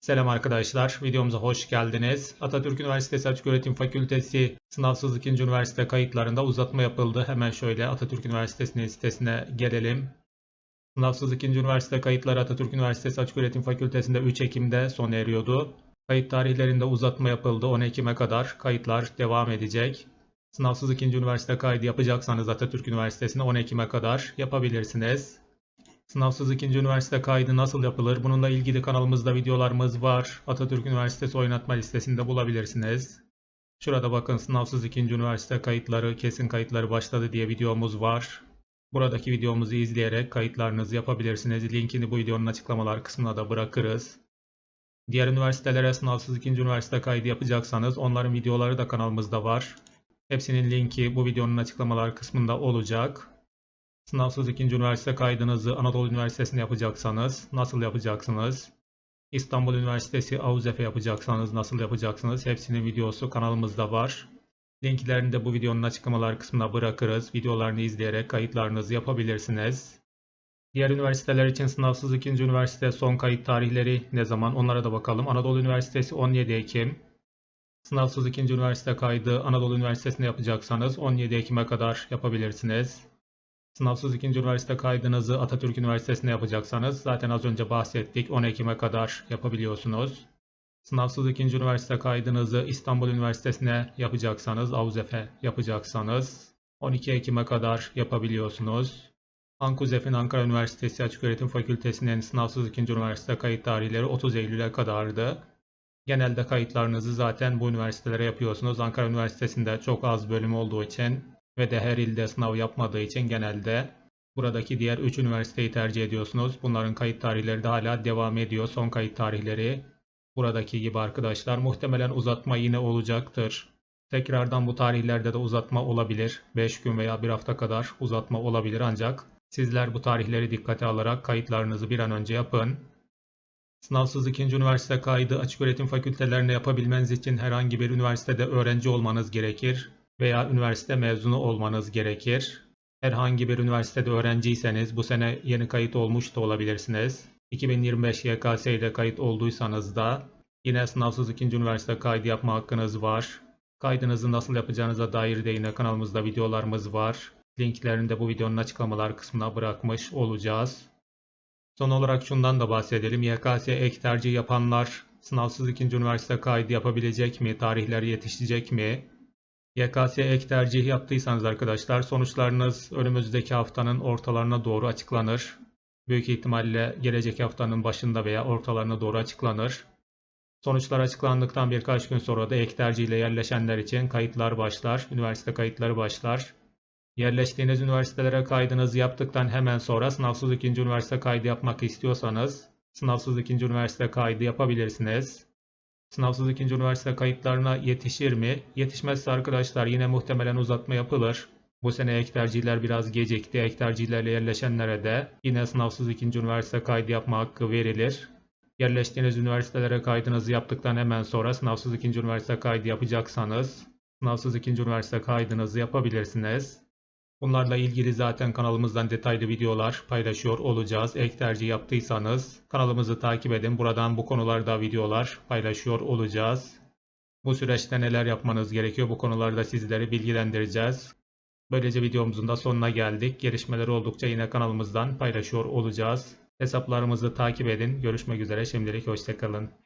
Selam arkadaşlar, videomuza hoş geldiniz. Atatürk Üniversitesi Açıköğretim Fakültesi sınavsız ikinci üniversite kayıtlarında uzatma yapıldı. Hemen şöyle Atatürk Üniversitesi'nin sitesine gelelim. Sınavsız ikinci üniversite kayıtları Atatürk Üniversitesi Açıköğretim Fakültesi'nde 3 Ekim'de sona eriyordu. Kayıt tarihlerinde uzatma yapıldı. 10 Ekim'e kadar kayıtlar devam edecek. Sınavsız ikinci üniversite kaydı yapacaksanız Atatürk Üniversitesi'ne 10 Ekim'e kadar yapabilirsiniz. Sınavsız ikinci üniversite kaydı nasıl yapılır? Bununla ilgili kanalımızda videolarımız var. Atatürk Üniversitesi oynatma listesinde bulabilirsiniz. Şurada bakın sınavsız ikinci üniversite kayıtları, kesin kayıtları başladı diye videomuz var. Buradaki videomuzu izleyerek kayıtlarınızı yapabilirsiniz. Linkini bu videonun açıklamalar kısmına da bırakırız. Diğer üniversitelere sınavsız ikinci üniversite kaydı yapacaksanız onların videoları da kanalımızda var. Hepsinin linki bu videonun açıklamalar kısmında olacak. Sınavsız ikinci üniversite kaydınızı Anadolu Üniversitesi'nde yapacaksanız nasıl yapacaksınız? İstanbul Üniversitesi AUZEF'e yapacaksanız nasıl yapacaksınız? Hepsinin videosu kanalımızda var. Linklerini de bu videonun açıklamalar kısmına bırakırız. Videolarını izleyerek kayıtlarınızı yapabilirsiniz. Diğer üniversiteler için sınavsız ikinci üniversite son kayıt tarihleri ne zaman onlara da bakalım. Anadolu Üniversitesi 17 Ekim. Sınavsız ikinci üniversite kaydı Anadolu Üniversitesi'nde yapacaksanız 17 Ekim'e kadar yapabilirsiniz. Sınavsız ikinci üniversite kaydınızı Atatürk Üniversitesi'nde yapacaksanız zaten az önce bahsettik 10 Ekim'e kadar yapabiliyorsunuz. Sınavsız ikinci üniversite kaydınızı İstanbul Üniversitesi'ne yapacaksanız, AUZEF'e yapacaksanız 12 Ekim'e kadar yapabiliyorsunuz. Ankuzef'in Ankara Üniversitesi Açıköğretim Fakültesi'nin sınavsız ikinci üniversite kayıt tarihleri 30 Eylül'e kadardı. Genelde kayıtlarınızı zaten bu üniversitelere yapıyorsunuz. Ankara Üniversitesi'nde çok az bölüm olduğu için ve de her ilde sınav yapmadığı için genelde buradaki diğer 3 üniversiteyi tercih ediyorsunuz. Bunların kayıt tarihleri de hala devam ediyor. Son kayıt tarihleri buradaki gibi arkadaşlar. Muhtemelen uzatma yine olacaktır. Tekrardan bu tarihlerde de uzatma olabilir. 5 gün veya 1 hafta kadar uzatma olabilir ancak sizler bu tarihleri dikkate alarak kayıtlarınızı bir an önce yapın. Sınavsız ikinci üniversite kaydı açık öğretim fakültelerine yapabilmeniz için herhangi bir üniversitede öğrenci olmanız gerekir veya üniversite mezunu olmanız gerekir. Herhangi bir üniversitede öğrenciyseniz bu sene yeni kayıt olmuş da olabilirsiniz. 2025 YKS ile kayıt olduysanız da yine sınavsız ikinci üniversite kaydı yapma hakkınız var. Kaydınızı nasıl yapacağınıza dair de yine kanalımızda videolarımız var. Linklerini de bu videonun açıklamalar kısmına bırakmış olacağız. Son olarak şundan da bahsedelim. YKS ek tercih yapanlar sınavsız ikinci üniversite kaydı yapabilecek mi? Tarihler yetişecek mi? YKS ek tercih yaptıysanız arkadaşlar sonuçlarınız önümüzdeki haftanın ortalarına doğru açıklanır. Büyük ihtimalle gelecek haftanın başında veya ortalarına doğru açıklanır. Sonuçlar açıklandıktan birkaç gün sonra da ek tercih yerleşenler için kayıtlar başlar, üniversite kayıtları başlar. Yerleştiğiniz üniversitelere kaydınızı yaptıktan hemen sonra sınavsız ikinci üniversite kaydı yapmak istiyorsanız sınavsız ikinci üniversite kaydı yapabilirsiniz. Sınavsız ikinci üniversite kayıtlarına yetişir mi? Yetişmezse arkadaşlar yine muhtemelen uzatma yapılır. Bu sene ek tercihler biraz gecikti. Ek tercihlerle yerleşenlere de yine sınavsız ikinci üniversite kaydı yapma hakkı verilir. Yerleştiğiniz üniversitelere kaydınızı yaptıktan hemen sonra sınavsız ikinci üniversite kaydı yapacaksanız sınavsız ikinci üniversite kaydınızı yapabilirsiniz. Bunlarla ilgili zaten kanalımızdan detaylı videolar paylaşıyor olacağız. Ek tercih yaptıysanız kanalımızı takip edin. Buradan bu konularda videolar paylaşıyor olacağız. Bu süreçte neler yapmanız gerekiyor bu konularda sizleri bilgilendireceğiz. Böylece videomuzun da sonuna geldik. Gelişmeler oldukça yine kanalımızdan paylaşıyor olacağız. Hesaplarımızı takip edin. Görüşmek üzere. Şimdilik hoşçakalın.